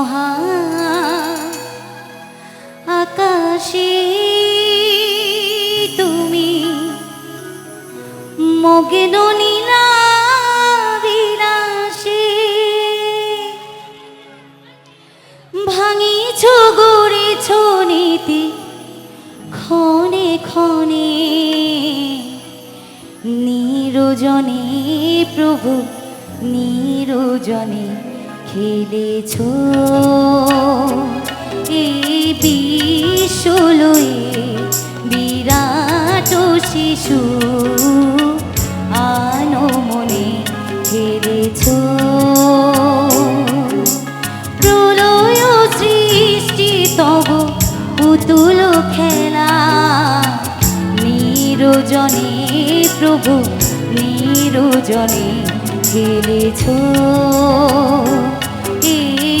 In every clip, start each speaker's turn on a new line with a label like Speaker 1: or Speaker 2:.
Speaker 1: মহা আকাশে তুমি মগেন নীলা ভাঙিছ গড়েছ নীতি ক্ষণে ক্ষণে। নিরজনে প্রভু নিরজনে খেলেছ এই বিরাট শিশু আনমনে খেলেছ। প্রলয় সৃষ্টি তব পুতুল খেলা নিরজনে প্রভু নিরজনে খেলেছ। এই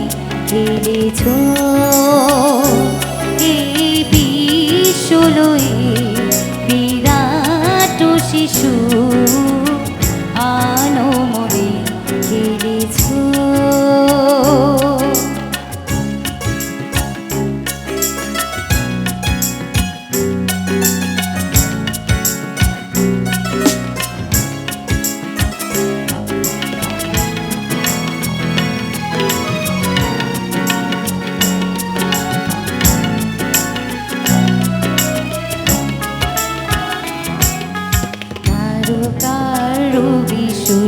Speaker 1: খেলেছ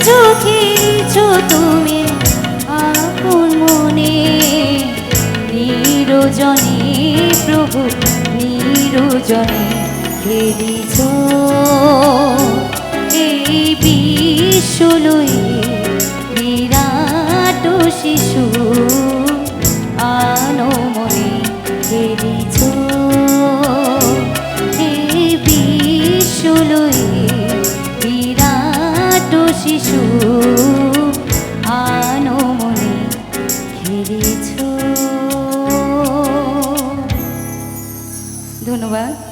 Speaker 1: হাসি চোখেছ তুমি? আপন মনে নিরোজনে প্রভু নিরোজনে খেলিছ। এই বিশ্বলয়ে বিরাট শিশু। শিশু আনমনে খেলেছ ধন্যবাদ।